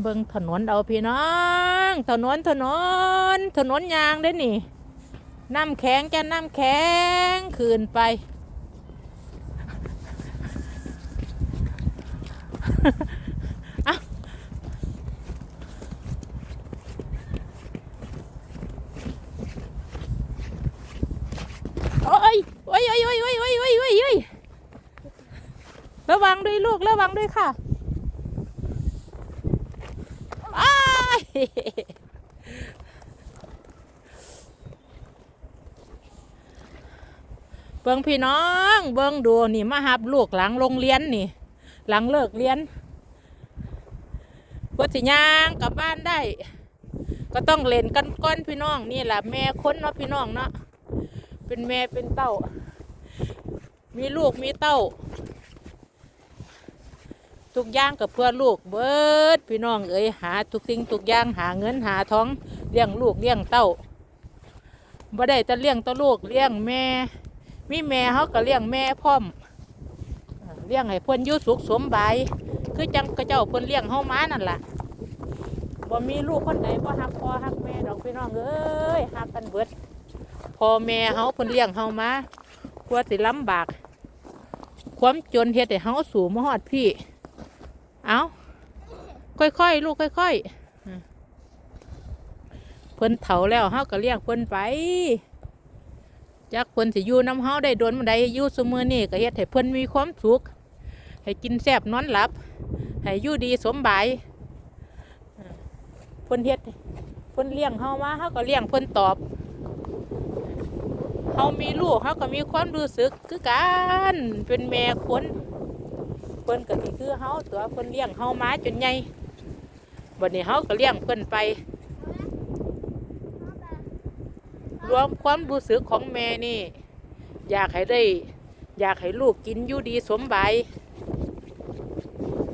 เบิ่งถนนเอาพี่น้อง ถนนถนน ถนนยางได้นี่น้ำแข็งจะน้ำแข็งคืนไป โอ้ยโอ้ยโอ้ยโอ้ยโอ้ยโอ้ยโอ้ยระวังด้วยลูก ระวังด้วยค่ะ เบิ่งพี่น้อง เบิ่งดูนี่มาหับลูกหลังโรงเรียนนี่ หลังเลิกเรียนเพื่อสิยางกลับบ้านได้ ก็ต้องเล่นกันก้อนพี่น้องนี่แหละแม่ค้นเนาะพี่น้องเนาะเป็นแม่เป็นเต้า มีลูกมีเต้า ทุกอย่างกับเพื่อลูกเบิดพี่น้องเอ๋ยหาทุกสิ่งทุกอย่างหาเงินหาท้องเลี้ยงลูกเลี้ยงเต้าบ่ได้แต่เลี้ยงแต้ลูกเลี้ยงแม่ มีแม่เขาก็เลี้ยงแม่พร้อมเลี้ยงให้เพิ่อนยู่สุขสมบายคือจังกระเจ้าเพิ่อนเลี้ยงเฮามานั่นล่ะบ่มีลูกคนไหนบ่ฮักพ่อฮักแม่ดอกพี่น้องเอ้ยฮักกันเบิดพ่อแม่เฮาเพิ่อนเลี้ยงเฮามากลัวสิลำบาก ความจนเฮ็ดให้เฮาสู่มาฮอดพี่ เอาค่อยๆ ลูกค่อยๆ เพิ่นเฒ่าแล้วเฮาก็เลี้ยงเพิ่นไปจักเพิ่นสิอยู่น้ำเฮาได้โดนมันได้อยู่ซุมื้อนี้ก็เฮ็ดให้เพิ่นมีความสุข ให้กินแซ่บนอนหลับ ให้อยู่ดีสมบายเพิ่นเฮ็ดเพิ่นเลี้ยงเฮามาเฮาก็เลี้ยงเพิ่นตอบเฮามีลูกเฮาก็มีความรู้สึกคือกันเป็นแม่คน เพิ่นก็สิคือเฮาตัวเพิ่นเลี้ยงเฮามาจนใหญ่บัดนี้เฮาก็เลี้ยงเพิ่นไป รวมความรู้สึกของแม่นี่ อยากให้ได้ อยากให้ลูกกินอยู่ดีสมบาย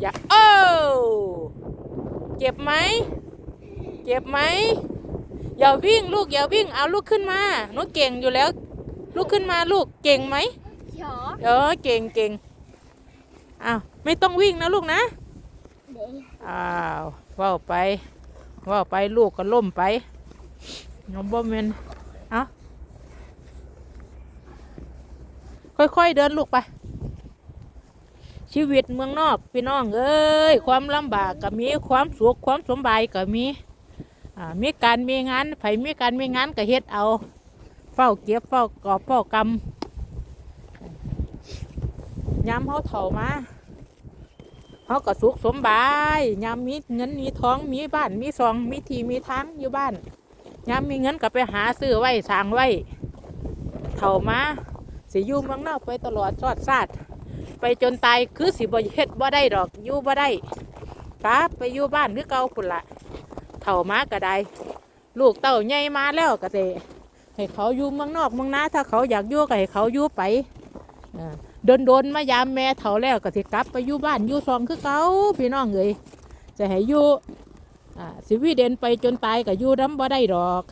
อยากเอ้าเจ็บไหมเจ็บไหมอย่าวิ่งลูกอย่าวิ่งเอาลูกขึ้นมาหนูเก่งอยู่แล้ว ลูกขึ้นมาลูกเก่งไหมหยอเออเก่งเก่ง อ้าวไม่ต้องวิ่งนะลูกนะเด็กอ้าวว่าวไปว่าวไปลูกก็ล่มไปน้องบ่แมนเอาค่อยๆเดินลูกไป ชีวิตเมืองนอกพี่น้องเอ้ยความลำบากก็มีความสุขความสมบายก็มีอ่ามีการมีงานไผมีการมีงานก็เฮ็ดเอา เฝ้าเก็บเฝ้ากอบเฝ้ากำ ย้ำเขาเถ่ามาเขาก็สุขสมบายยามมีเงินมีท้องมีบ้านมีซองมีที่มีทางอยู่บ้านยามมีเงินก็ไปหาซื้อไว้สร้างไว้เท่ามาสิยู่เมืองนอกไปตลอดชอดซาดไปจนตายคือสิบเฮ็ดบ่ได้ดอกอยู่บ่ได้กลับไปอยู่บ้านคือเก่าพุ่นละเท่ามาก็ได้ ลูกเต้าใหญ่มาแล้วก็เตให้เขาอยู่เมืองนอกเมืองนาถ้าเขาอยากอยู่ก็ให้เขาอยู่ไปอ่า โดนโดนๆมายามแม่เฒ่าแล้วก็สิกลับไปอยู่บ้านอยู่ซองคือเก่าพี่น้องเอ้ยจะให้อยู่อ่าสิวีเดนไปจนตายก็อยู่น้ำบ่ได้ดอก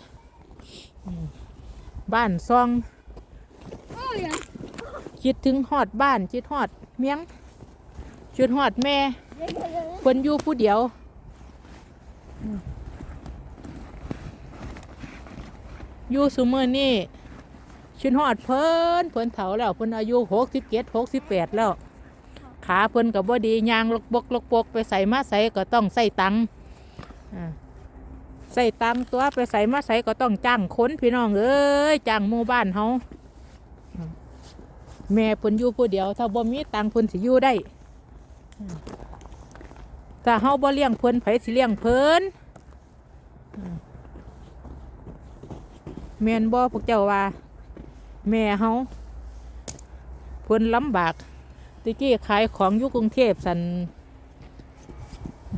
บ้านซองคิดถึงฮอดบ้านคิดฮอดเมียงคิดฮอดแม่คนอยู่ผู้เดียวอยู่ซุมือนี่ ชินฮอดเพิ่นเพิ่นเฒ่าแล้วเพิ่นอายุหกสิบเจ็ดหกสิบแปดแล้ว ขาเพิ่นกับบ่ดียางลกบกลกปกไปใส่มาใส่ก็ต้องใส่ตังใส่ตังตัวไปใส่มาใส่ก็ต้องจ้างคนพี่น้องเอ้ยจ้างหมู่บ้านเฮาแม่เพิ่นอยู่ผู้เดียว ถ้าบ่มีตังเพิ่นสิอยู่ได้ถ้าเฮาบ่เลี้ยงเพิ่นไผสิเลี้ยงเพิ่นอืมแม่นบ่พวกเจ้าว่า แม่เฮาเพิ่นลำบากตะกี้ขายของอยู่กรุงเทพสัน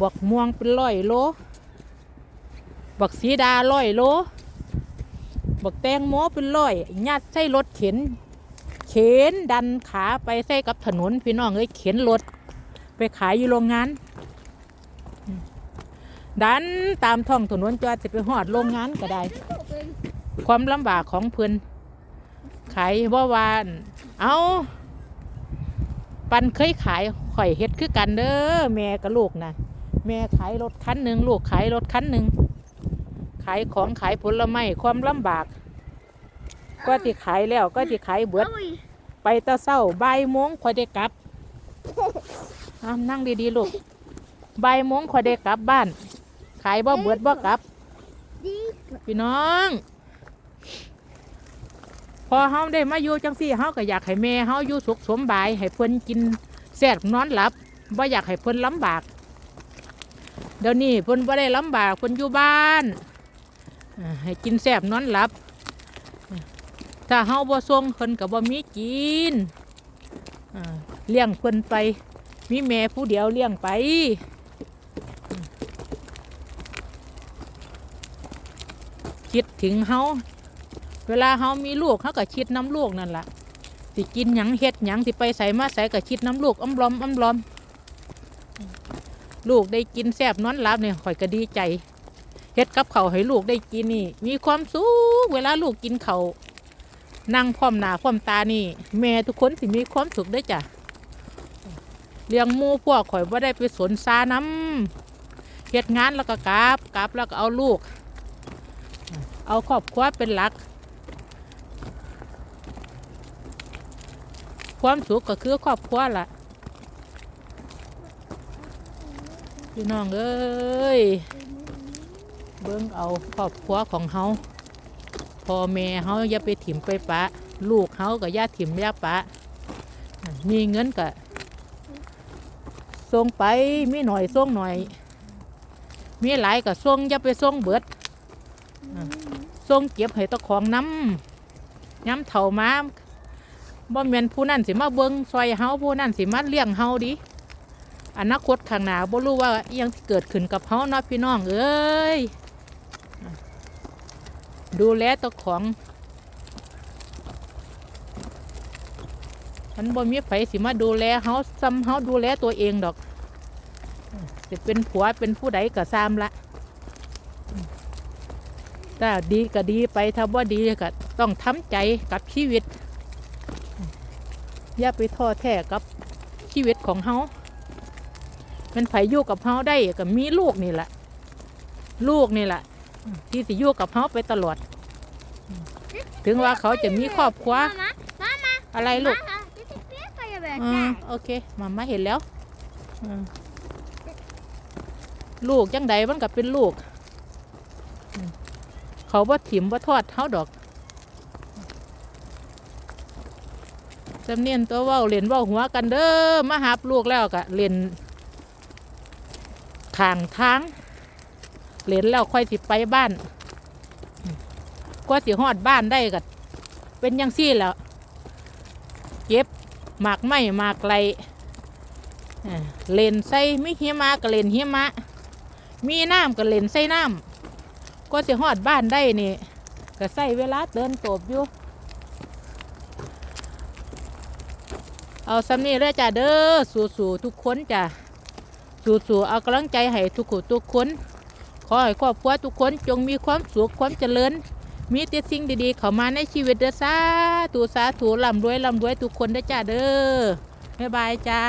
บักม่วงเป็นร้อยโล บักสีดาร้อยโล บักแตงโมเป็นร้อยยัดใส่รถเข็น เข็นดันขาไปใส่กับถนนพี่น้องเอ้ยเข็นรถไปขายอยู่โรงงาน ดันตามท้องถนนจอดจะไปหอดโรงงานก็ได้ ความลำบากของเพื่อน ขายว่าวานเอาปันเคยขายข่อยเฮ็ดคือกันเด้อแม่กับลูกนะแม่ขายรถคันหนึ่งลูกขายรถคันหนึ่งขายของขายผลไม้ความลำบาก ก็ที่ขายแล้วก็ที่ขายเบิดอุ้ยไปแตะเศร้าบ่ายโมงค่อยได้กลับอ้าวนั่งดีๆลูกบ่ายโมงค่อยได้กลับบ้าน ขายบ่เบิดบ่กลับดีพี่น้อง พอเฮาได้มาอยู่จังซี่เฮาก็อยากให้แม่เฮาอยู่สุขสมบายให้เพิ่นกินแซ่บนอนหลับบ่อยากให้เพิ่นลำบาก เดี๋ยวนี้เพิ่นบ่ได้ลำบากเพิ่นอยู่บ้านให้กินแซ่บนอนหลับ ถ้าเฮาบ่ส่งเพิ่นก็บ่มีกินเลี้ยงเพิ่นไป มีแม่ผู้เดียวเลี้ยงไปคิดถึงเฮา เวลาเฮามีลูกเฮาก็คิดน้ำลูกนั่นล่ะสิกินหยังเฮ็ดหยังสิไปใส่มาใส่ก็คิดน้ำลูกอ้ำลอมอ้ำลอม ลูกได้กินแซบนอนหลับเนี่ยข่อยก็ดีใจเฮ็ดกับเขาให้ลูกได้กินนี่ มีความสุขเวลาลูกกินเขานั่งพร้อมหน้าพร้อมตานี่ แม่ทุกคนสิมีความสุขได้จ้ะเลี้ยงมูพวกข่อยว่าได้ไปสวนซาน้ำเฮ็ดงานแล้วก็กราบกราบแล้วก็เอาลูก เอาครอบครัวเป็นหลัก ความสุขก็คือครอบครัวล่ะพี่น้องเอ้ยเบิ่งเอาครอบครัวของเฮาพ่อแม่เฮาอย่าไปถิ่มไปปะ ลูกเฮาก็อย่าถิ่มอย่าปะ มีเงินก็ส่งไปมีหน่อยส่งหน่อย มีหลายก็ส่งอย่าไปส่งเบิดส่งเก็บให้ตะของน้ำย้ำเถ่ามา บ่แม่นผู้นั่นสิมาเบิงซอยเฮาผู้นั่นสิมาเลี้ยงเฮาดิอนาคตข้างหน้าบ่รู้ว่าอิหยังที่เกิดขึ้นกับเฮาเนาะพี่น้องเอ้ยดูแลตัวของฉันบ่มีไผสิมาดูแลเฮาซ้ำเฮาดูแลตัวเองดอกจะเป็นผัวเป็นผู้ใดก็ซ้ำละถ้าดีก็ดีไปถ้าบ่ดีก็ต้องทำใจกับชีวิต อย่าไปท้อแท้กับชีวิตของเฮาเป็นไผอยู่กับเฮาได้ก็มีลูกนี่แหละ ลูกนี่แหละที่สิอยู่กับเขาไปตลอด ถึงว่าเขาจะมีครอบครัวอะไรลูกอืมโอเคมามาเห็นแล้วลูกจังใดมันก็เป็นลูก เขาบ่ถิ่มบ่ทอดเท่าดอก จำเนียนตัวเว่าเล่นเว่าหัวกันเด้อมาหาบลูกแล้วก็เล่นทางทางเล่นแล้วค่อยสิไปบ้านกว่าสิฮอดบ้านได้ก็เป็นยังซี่แล้วเก็บหมากไม้หมากไหลอ่าเล่นใส่มีหิมะก็เล่นหิมะ มีน้ำก็เล่นใส่น้ำก็สิฮอดบ้านได้นี่ก็ใส่เวลาเดินตบอยู่ เอาสำนี้เลยจ้ะเด้อสู่ๆทุกคนจ้ะสู่ๆเอากำลังใจให้ทุกคนทุกคน ขอให้ครอบครัวทุกคนจงมีความสุขความเจริญ มีแต่สิ่งดีๆ เข้ามาในชีวิตเด้อสาธุสาธุร่ำรวยร่ำรวยทุกคนเด้อจ้าเด้อบ๊ายบายจ้า